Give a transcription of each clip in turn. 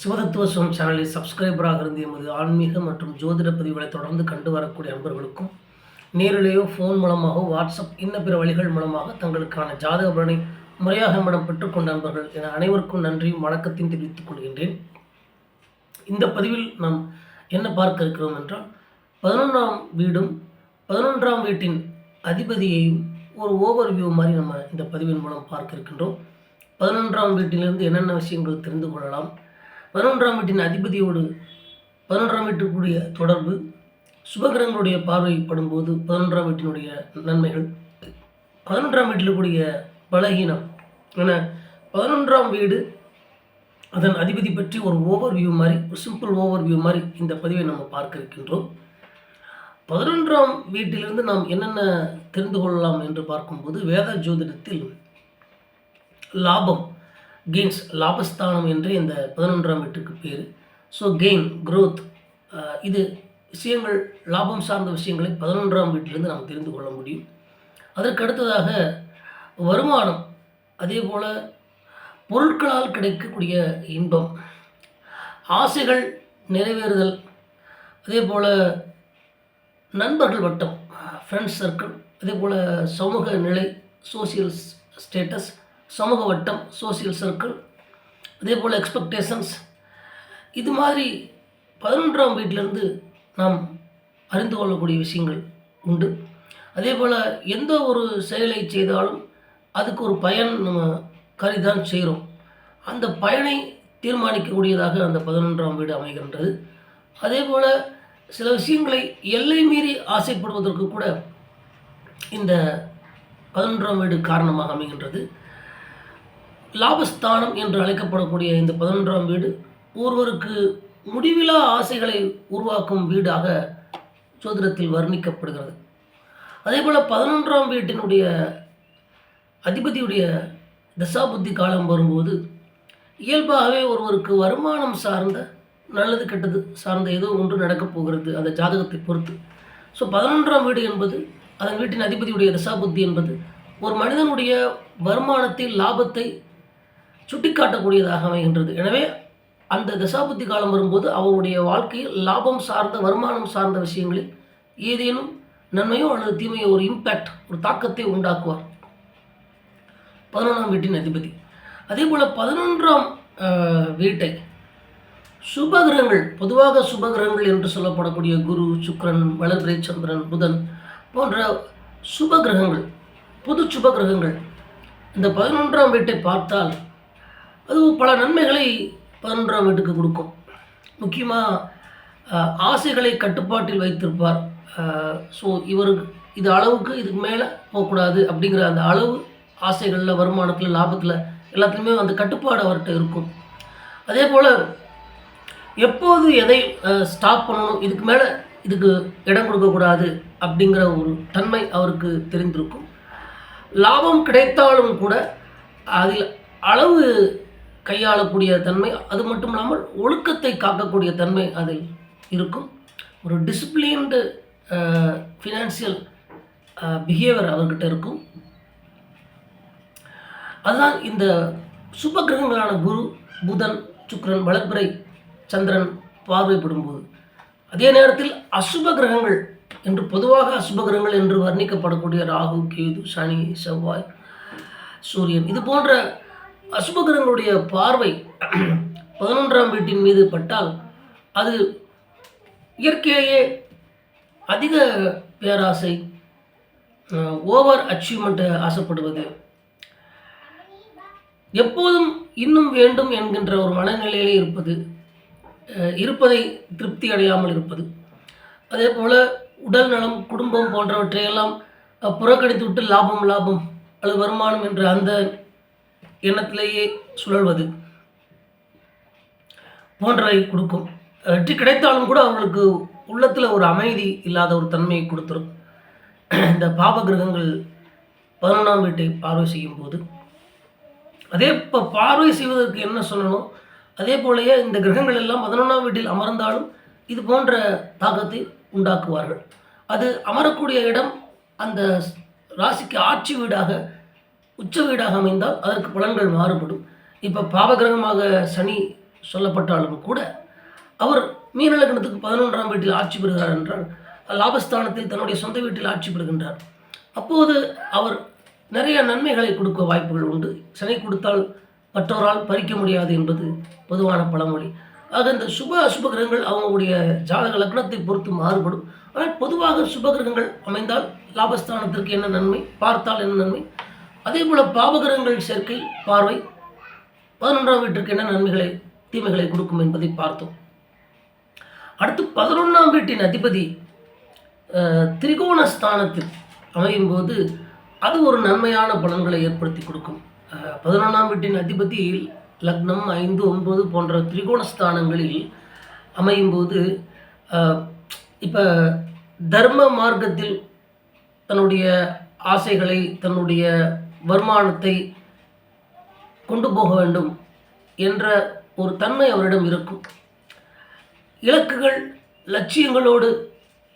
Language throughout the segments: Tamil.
சிவதத்துவ சுவம் சேனலில் சப்ஸ்கிரைபராக இருந்து எமது ஆன்மீக மற்றும் ஜோதிட பதிவுகளை தொடர்ந்து கண்டு வரக்கூடிய அன்பர்களுக்கும் நேரிலேயோ ஃபோன் மூலமாகவோ வாட்ஸ்அப் இன்ன பிற வழிகள் மூலமாக தங்களுக்கான ஜாதக பலனை முறையாக நம்மிடம் பெற்றுக்கொண்ட அன்பர்கள் என அனைவருக்கும் நன்றியும் வணக்கத்தையும் தெரிவித்துக் கொள்கின்றேன். இந்த பதிவில் நாம் என்ன பார்க்க இருக்கிறோம் என்றால் பதினொன்றாம் வீடும் பதினொன்றாம் வீட்டின் அதிபதியையும் ஒரு ஓவர் வியூ மாதிரி நம்ம இந்த பதிவின் மூலம் பார்க்க இருக்கின்றோம். பதினொன்றாம் வீட்டிலிருந்து என்னென்ன விஷயங்கள் தெரிந்து கொள்ளலாம் பதினொன்றாம் வீட்டின் அதிபதியோடு பதினொன்றாம் வீட்டுக்குரிய தொடர்பு சுபகிரகங்களுடைய பார்வைப்படும் போது பதினொன்றாம் வீட்டினுடைய நன்மைகள் பதினொன்றாம் வீட்டில் கூடிய பலகீனம் என பதினொன்றாம் வீடு அதன் அதிபதி பற்றி ஒரு ஓவர் வியூ மாதிரி ஒரு சிம்பிள் ஓவர் வியூ மாதிரி இந்த பதிவை நம்ம பார்க்க இருக்கின்றோம். பதினொன்றாம் வீட்டிலிருந்து நாம் என்னென்ன தெரிந்து கொள்ளலாம் என்று பார்க்கும்போது வேத ஜோதிடத்தில் லாபம் கெயின்ஸ் லாபஸ்தானம் என்று இந்த பதினொன்றாம் வீட்டுக்கு பேர். ஸோ கெயின் க்ரோத் இது விஷயங்கள் லாபம் சார்ந்த விஷயங்களை பதினொன்றாம் வீட்டிலிருந்து நாம் தெரிந்து கொள்ள முடியும். அதற்கு அடுத்ததாக வருமானம். அதே போல் பொருட்களால் கிடைக்கக்கூடிய இன்பம். ஆசைகள் நிறைவேறுதல். அதே போல் நண்பர்கள் வட்டம் ஃப்ரெண்ட்ஸ் சர்க்கிள் அதே போல் சமூக நிலை சோசியல் ஸ்டேட்டஸ் சமூக வட்டம் சோசியல் சர்க்கிள் அதே போல் எக்ஸ்பெக்டேஷன்ஸ் இது மாதிரி பதினொன்றாம் வீட்டிலேருந்து நாம் அறிந்து கொள்ளக்கூடிய விஷயங்கள் உண்டு. அதே போல் எந்த ஒரு செயலை செய்தாலும் அதுக்கு ஒரு பயன் நம்ம கருதிதான் செய்கிறோம் அந்த பயனை தீர்மானிக்கக்கூடியதாக அந்த பதினொன்றாம் வீடு அமைகின்றது. அதே போல் சில விஷயங்களை எல்லை மீறி ஆசைப்படுவதற்கு கூட இந்த பதினொன்றாம் வீடு காரணமாக அமைகின்றது. லாபஸ்தானம் என்று அழைக்கப்படக்கூடிய இந்த பதினொன்றாம் வீடு ஒருவருக்கு முடிவிலா ஆசைகளை உருவாக்கும் வீடாக சோதிடத்தில் வர்ணிக்கப்படுகிறது. அதே போல் பதினொன்றாம் வீட்டினுடைய அதிபதியுடைய தசாபுத்தி காலம் வரும்போது இயல்பாகவே ஒருவருக்கு வருமானம் சார்ந்த நல்லது கெட்டது சார்ந்த ஏதோ ஒன்று நடக்கப் போகிறது அந்த ஜாதகத்தை பொறுத்து. ஸோ பதினொன்றாம் வீடு என்பது அதன் வீட்டின் அதிபதியுடைய தசாபுத்தி என்பது ஒரு மனிதனுடைய வருமானத்தில் லாபத்தை சுட்டிக்காட்டக்கூடியதாக அமைகின்றது. எனவே அந்த தசாபுத்தி காலம் வரும்போது அவருடைய வாழ்க்கையில் லாபம் சார்ந்த வருமானம் சார்ந்த விஷயங்களில் ஏதேனும் நன்மையோ அல்லது தீமையோ ஒரு இம்பேக்ட் ஒரு தாக்கத்தை உண்டாக்குவார். பதினொன்றாம் வீட்டின் அதிபதி. அதே போல் பதினொன்றாம் வீட்டை சுபகிரகங்கள் பொதுவாக சுபகிரகங்கள் என்று சொல்லப்படக்கூடிய குரு சுக்கிரன் வளர்பிரை சந்திரன் புதன் போன்ற சுபகிரகங்கள் பொது சுபகிரகங்கள். இந்த பதினொன்றாம் வீட்டை பார்த்தால் அது பல நன்மைகளை பதினொன்றாம் வீட்டுக்கு கொடுக்கும். முக்கியமாக ஆசைகளை கட்டுப்பாட்டில் வைத்திருப்பார். ஸோ இவருக்கு இது அளவுக்கு இதுக்கு மேலே போகக்கூடாது அப்படிங்கிற அந்த அளவு ஆசைகளில் வருமானத்தில் லாபத்தில் எல்லாத்துலேயுமே அந்த கட்டுப்பாடு அவர்கிட்ட இருக்கும். அதே போல் எப்போது எதை ஸ்டாப் பண்ணணும் இதுக்கு மேலே இதுக்கு இடம் கொடுக்கக்கூடாது அப்படிங்கிற ஒரு தன்மை அவருக்கு தெரிந்திருக்கும். லாபம் கிடைத்தாலும் கூட அதில் அளவு கையாளக்கூடிய தன்மை அது மட்டும் இல்லாமல் ஒழுக்கத்தை காக்கக்கூடிய தன்மை அதில் இருக்கும். ஒரு டிசிப்ளின்டு ஃபினான்சியல் பிஹேவியர் அவர்கிட்ட இருக்கும். அதுதான் இந்த சுப கிரகங்களான குரு புதன் சுக்ரன் வளர்பிறை சந்திரன் பார்வைப்படும்போது. அதே நேரத்தில் அசுப கிரகங்கள் என்று பொதுவாக அசுப கிரகங்கள் என்று வர்ணிக்கப்படக்கூடிய ராகு கேது சனி செவ்வாய் சூரியன் இது போன்ற அசுபகிரங்களுடைய பார்வை பதினொன்றாம் வீட்டின் மீது பட்டால் அது இயற்கையிலேயே அதிக பேராசை ஓவர் அச்சீவ்மெண்ட்டு ஆசைப்படுவது. எப்போதும் இன்னும் வேண்டும் என்கின்ற ஒரு மனநிலையிலே இருப்பது இருப்பதை திருப்தி அடையாமல் இருப்பது. அதே போல் உடல் நலம் குடும்பம் போன்றவற்றையெல்லாம் புறக்கணித்து விட்டு லாபம் லாபம் அல்லது வருமானம் என்ற அந்த எண்ணத்திலேயே சுழல்வது போன்றவை கொடுக்கும். வெற்றி கிடைத்தாலும் கூட அவர்களுக்கு உள்ளத்தில் ஒரு அமைதி இல்லாத ஒரு தன்மையை கொடுத்துரும். இந்த பாப கிரகங்கள் பதினொன்றாம் வீட்டை பார்வை செய்யும் போது. அதே இப்போ பார்வை செய்வதற்கு என்ன சொல்லணும்? அதே போலயே இந்த கிரகங்கள் எல்லாம் பதினொன்றாம் வீட்டில் அமர்ந்தாலும் இது போன்ற தாக்கத்தை உண்டாக்குவார்கள். அது அமரக்கூடிய இடம் அந்த ராசிக்கு ஆட்சி வீடாக உச்ச வீடாக அமைந்தால் அதற்கு பலன்கள் மாறுபடும். இப்போ பாவகிரகமாக சனி சொல்லப்பட்டாலும் கூட அவர் மீனலக்கணத்துக்கு பதினொன்றாம் வீட்டில் ஆட்சி பெறுகிறார் என்றால் லாபஸ்தானத்தில் தன்னுடைய சொந்த வீட்டில் ஆட்சி பெறுகின்றார். அப்போது அவர் நிறைய நன்மைகளை கொடுக்க வாய்ப்புகள் உண்டு. சனி கொடுத்தால் மற்றவரால் பறிக்க முடியாது என்பது பொதுவான பழமொழி. ஆக இந்த சுப அசுப கிரகங்கள் அவங்களுடைய ஜாதக லக்னத்தை பொறுத்து மாறுபடும். ஆனால் பொதுவாக சுப கிரகங்கள் அமைந்தால் லாபஸ்தானத்திற்கு என்ன நன்மை? பார்த்தால் என்ன நன்மை? அதே போல் பாவகிரகங்கள் சேர்க்கை பார்வை. பதினொன்றாம் வீட்டிற்கு என்ன நன்மைகளை தீமைகளை கொடுக்கும் என்பதை பார்த்தோம். அடுத்து பதினொன்றாம் வீட்டின் அதிபதி திரிகோண ஸ்தானத்தில் அமையும் போது அது ஒரு நன்மையான பலன்களை ஏற்படுத்தி கொடுக்கும். பதினொன்றாம் வீட்டின் அதிபதி லக்னம் ஐந்து ஒன்பது போன்ற திரிகோண ஸ்தானங்களில் அமையும் போது இப்போ தர்ம மார்க்கத்தில் தன்னுடைய ஆசைகளை தன்னுடைய வருமானத்தை கொண்டு போக வேண்டும் என்ற ஒரு தன்மை அவரிடம் இருக்கும். இலக்குகள் லட்சியங்களோடு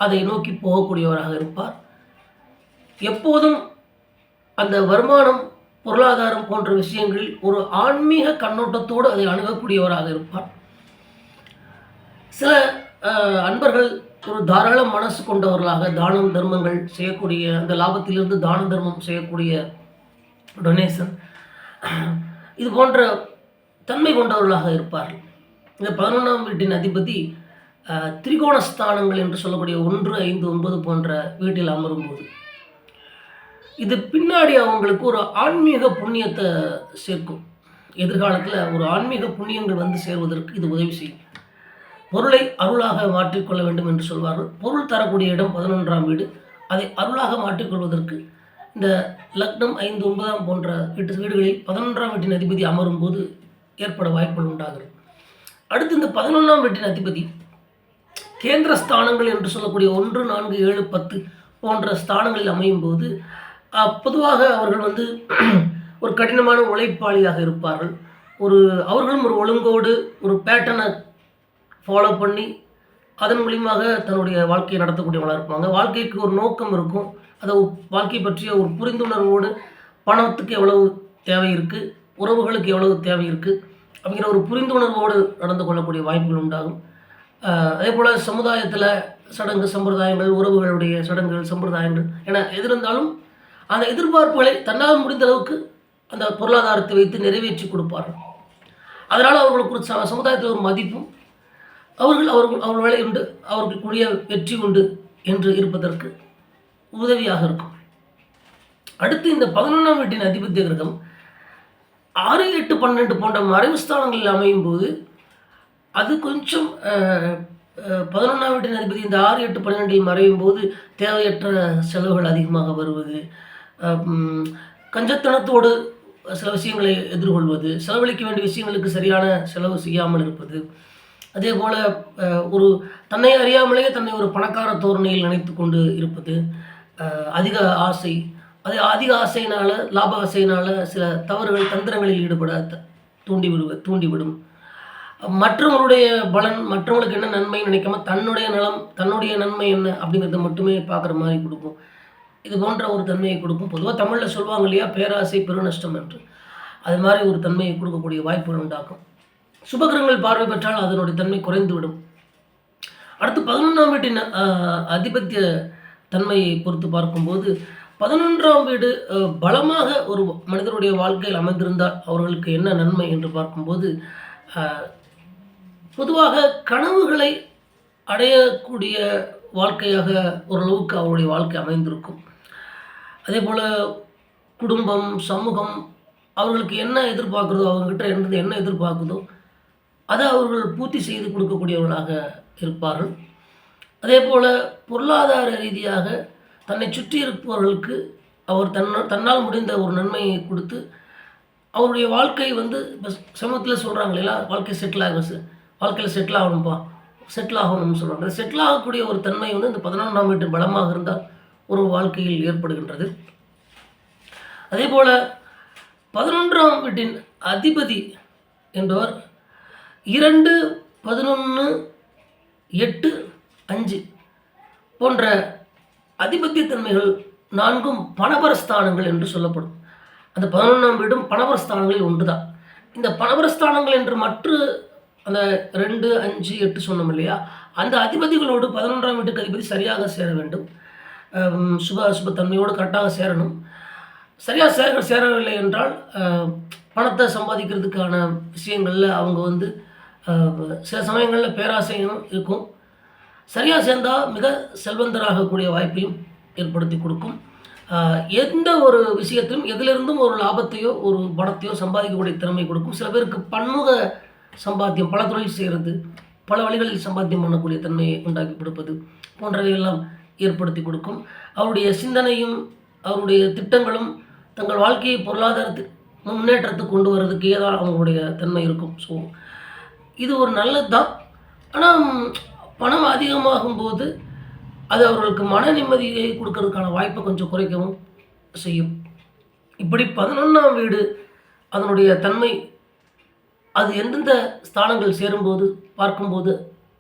அதை நோக்கி போகக்கூடியவராக இருப்பார். எப்போதும் அந்த வருமானம் பொருளாதாரம் போன்ற விஷயங்களில் ஒரு ஆன்மீக கண்ணோட்டத்தோடு அதை அணுகக்கூடியவராக இருப்பார். சில அன்பர்கள் ஒரு தாராள மனசு கொண்டவர்களாக தானம் தர்மங்கள் செய்யக்கூடிய அந்த லாபத்திலிருந்து தான தர்மம் செய்யக்கூடிய டொனேஷன் இது போன்ற தன்மை கொண்டவர்களாக இருப்பார்கள். இந்த பதினொன்றாம் வீட்டின் அதிபதி திரிகோண ஸ்தானங்கள் என்று சொல்லக்கூடிய ஒன்று ஐந்து ஒன்பது போன்ற வீட்டில் அமரும்போது இது பின்னாடி அவங்களுக்கு ஒரு ஆன்மீக புண்ணியத்தை சேர்க்கும். எதிர்காலத்தில் ஒரு ஆன்மீக புண்ணியங்கள் வந்து சேர்வதற்கு இது உதவி செய்யும். பொருளை அருளாக மாற்றிக்கொள்ள வேண்டும் என்று சொல்வார்கள். பொருள் தரக்கூடிய இடம் பதினொன்றாம் வீடு. அதை அருளாக மாற்றிக்கொள்வதற்கு இந்த லக்னம் ஐந்து ஒன்பதாம் போன்ற வீட்டு வீடுகளில் பதினொன்றாம் வீட்டின் அதிபதி அமரும் போது ஏற்பட வாய்ப்புகள் உண்டாகிறது. அடுத்து இந்த பதினொன்றாம் வீட்டின் அதிபதி கேந்திர ஸ்தானங்கள் என்று சொல்லக்கூடிய ஒன்று நான்கு ஏழு பத்து போன்ற ஸ்தானங்களில் அமையும் போது பொதுவாக அவர்கள் வந்து ஒரு கடினமான உழைப்பாளியாக இருப்பார்கள். ஒரு அவர்களும் ஒரு ஒழுங்கோடு ஒரு பேட்டனை ஃபாலோ பண்ணி அதன் மூலியமாக தன்னுடைய வாழ்க்கையை நடத்தக்கூடியவங்களாக இருப்பாங்க. வாழ்க்கைக்கு ஒரு நோக்கம் இருக்கும். அதை வாழ்க்கை பற்றிய ஒரு புரிந்துணர்வோடு பணத்துக்கு எவ்வளவு தேவை இருக்குது உறவுகளுக்கு எவ்வளவு தேவை இருக்குது அப்படிங்கிற ஒரு புரிந்துணர்வோடு நடந்து கொள்ளக்கூடிய வாய்ப்புகள் உண்டாகும். அதே போல் சமுதாயத்தில் சடங்கு சம்பிரதாயங்கள் உறவுகளுடைய சடங்குகள் சம்பிரதாயங்கள் என எது இருந்தாலும் அந்த எதிர்பார்ப்புகளை தன்னால் முடிந்த அளவுக்கு அந்த பொருளாதாரத்தை வைத்து நிறைவேற்றி கொடுப்பார்கள். அதனால் அவர்களுக்கு ஒரு ச சமுதாயத்தில் ஒரு மதிப்பும் அவர்கள் அவர்கள் அவர் வேலை உண்டு. அவர்களுக்குரிய வெற்றி உண்டு என்று இருப்பதற்கு உதவியாக இருக்கும். அடுத்து இந்த பதினொன்றாம் வீட்டின் அதிபத்திய கிரகம் ஆறு எட்டு பன்னெண்டு போன்ற மறைவு ஸ்தானங்களில் அமையும் போது அது கொஞ்சம் பதினொன்றாம் வீட்டின் அதிபதி இந்த ஆறு எட்டு பன்னிரெண்டில் மறையும் போது தேவையற்ற செலவுகள் அதிகமாக வருவது கஞ்சத்தனத்தோடு சில விஷயங்களை எதிர்கொள்வது செலவழிக்க வேண்டிய விஷயங்களுக்கு சரியான செலவு செய்யாமல் இருப்பது அதே போல் ஒரு தன்னை அறியாமலேயே தன்னை ஒரு பணக்கார தோரணையில் நினைத்து கொண்டு இருப்பது அதிக ஆசை. அது அதிக ஆசையினால் லாப ஆசையினால் சில தவறுகள் தந்திரங்களில் ஈடுபட தூண்டி விடுவ தூண்டிவிடும். மற்றவங்களுடைய பலன் மற்றவங்களுக்கு என்ன நன்மை நினைக்காம தன்னுடைய நலம் தன்னுடைய நன்மை என்ன அப்படிங்கிறத மட்டுமே பார்க்குற மாதிரி கொடுக்கும். இது போன்ற ஒரு தன்மையை கொடுக்கும். பொதுவாக தமிழில் சொல்லுவாங்க இல்லையா பேராசை பெருநஷ்டம் என்று. அது மாதிரி ஒரு தன்மையை கொடுக்கக்கூடிய வாய்ப்புகள் உண்டாக்கும். சுபகிரகங்கள் பார்வை பெற்றால் அதனுடைய தன்மை குறைந்துவிடும். அடுத்து பதினொன்றாம் வீட்டின் அதிபத்திய தன்மையை பொறுத்து பார்க்கும்போது பதினொன்றாம் வீடு பலமாக ஒரு மனிதருடைய வாழ்க்கையில் அமைந்திருந்தால் அவர்களுக்கு என்ன நன்மை என்று பார்க்கும்போது பொதுவாக கனவுகளை அடையக்கூடிய வாழ்க்கையாக ஓரளவுக்கு அவருடைய வாழ்க்கை அமைந்திருக்கும். அதே போல் குடும்பம் சமூகம் அவர்களுக்கு என்ன எதிர்பார்க்குறதோ அவங்ககிட்ட இருந்து என்ன எதிர்பார்க்குதோ அதை அவர்கள் பூர்த்தி செய்து கொடுக்கக்கூடியவர்களாக இருப்பார்கள். அதே போல் பொருளாதார ரீதியாக தன்னை சுற்றி இருப்பவர்களுக்கு அவர் தன்ன தன்னால் முடிந்த ஒரு நன்மையை கொடுத்து அவருடைய வாழ்க்கை வந்து இப்போ சமூகத்தில் சொல்கிறாங்க இல்லையா? வாழ்க்கை செட்டில் ஆகும் வாழ்க்கையில் செட்டில் ஆகணும்ப்பா செட்டில் ஆகணும்னு சொல்கிறாங்க செட்டில் ஆகக்கூடிய ஒரு தன்மை வந்து இந்த பதினொன்றாம் வீட்டு பலமாக இருந்தால் ஒரு வாழ்க்கையில் ஏற்படுகின்றது. அதே போல் பதினொன்றாம் வீட்டின் அதிபதி என்பவர் இரண்டு பதினொன்று எட்டு அஞ்சு போன்ற அதிபத்தியத்தன்மைகள் நான்கும் பணபரஸ்தானங்கள் என்று சொல்லப்படும். அந்த பதினொன்றாம் வீடும் பணபரஸ்தானங்களில் ஒன்றுதான். இந்த பணபரஸ்தானங்கள் என்று மற்ற அந்த ரெண்டு அஞ்சு எட்டு சொன்னோம் இல்லையா? அந்த அதிபதிகளோடு பதினொன்றாம் வீட்டுக்கு அதிபதி சரியாக சேர வேண்டும். அம், சுப அசுபத்தன்மையோடு கரெக்டாக சேரணும். சரியாக சேர சேரவில்லை என்றால் பணத்தை சம்பாதிக்கிறதுக்கான விஷயங்களில் அவங்க வந்து சில சமயங்களில் பேராசையும் இருக்கும். சரியாக சேர்ந்தால் மிக செல்வந்தராகக்கூடிய வாய்ப்பையும் ஏற்படுத்தி கொடுக்கும். எந்த ஒரு விஷயத்திலும் எதிலிருந்தும் ஒரு லாபத்தையோ ஒரு பணத்தையோ சம்பாதிக்கக்கூடிய திறமை கொடுக்கும். சில பேருக்கு பன்முக சம்பாத்தியம் பல தொழில் செய்கிறது பல வழிகளில் சம்பாத்தியம் பண்ணக்கூடிய தன்மையை உண்டாக்கி கொடுப்பது போன்றவையெல்லாம் ஏற்படுத்தி கொடுக்கும். அவருடைய சிந்தனையும் அவருடைய திட்டங்களும் தங்கள் வாழ்க்கையை பொருளாதாரத்து முன்னேற்றத்துக்கு கொண்டு வர்றதுக்கு ஏதாவது அவங்களுடைய தன்மை இருக்கும். ஸோ இது ஒரு நல்லது தான் ஆனால் பணம் அதிகமாகும் போது அது அவர்களுக்கு மன நிம்மதியை கொடுக்கறதுக்கான வாய்ப்பை கொஞ்சம் குறைக்கவும் செய்யும். இப்படி பதினொன்றாம் வீடு அதனுடைய தன்மை அது எந்தெந்த ஸ்தானங்கள் சேரும்போது பார்க்கும்போது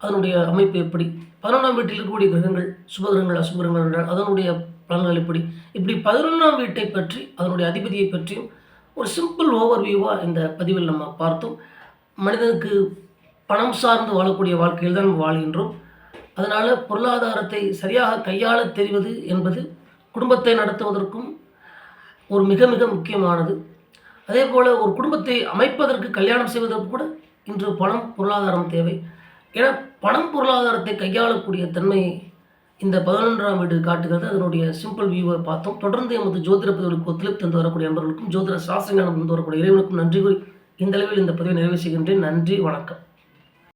அதனுடைய அமைப்பு எப்படி? பதினொன்றாம் வீட்டில் இருக்கக்கூடிய கிரகங்கள் சுபகிரகங்கள் அசுபகிரகங்கள் என்றால் அதனுடைய பலன்கள் எப்படி? இப்படி பதினொன்றாம் வீட்டை பற்றி அதனுடைய அதிபதியை பற்றியும் ஒரு சிம்பிள் ஓவர் வியூவாக இந்த பதிவில் நம்ம பார்த்தோம். மனிதனுக்கு பணம் சார்ந்து வாழக்கூடிய வாழ்க்கையில் தான் நம்ம வாழ்கின்றோம். அதனால் பொருளாதாரத்தை சரியாக கையாள தெரிவது என்பது குடும்பத்தை நடத்துவதற்கும் ஒரு மிக மிக முக்கியமானது. அதே போல் ஒரு குடும்பத்தை அமைப்பதற்கு கல்யாணம் செய்வதற்கு கூட இன்று பணம் பொருளாதாரம் தேவை. ஏன்னா பணம் பொருளாதாரத்தை கையாளக்கூடிய தன்மை இந்த பதினொன்றாம் வீடு காட்டுகிறது. அதனுடைய சிம்பிள் வியூவை பார்த்தோம். தொடர்ந்து எமது ஜோதிட பதிவுக்கு ஒத்துழைப்பு தந்து வரக்கூடிய நண்பர்களுக்கும் ஜோதிட சாஸ்திரஞானம் தந்து வரக்கூடிய இறைவனுக்கும் நன்றி கூறி இந்த அளவில் இந்த பதிவை நிறைவு செய்கின்றேன். நன்றி வணக்கம்.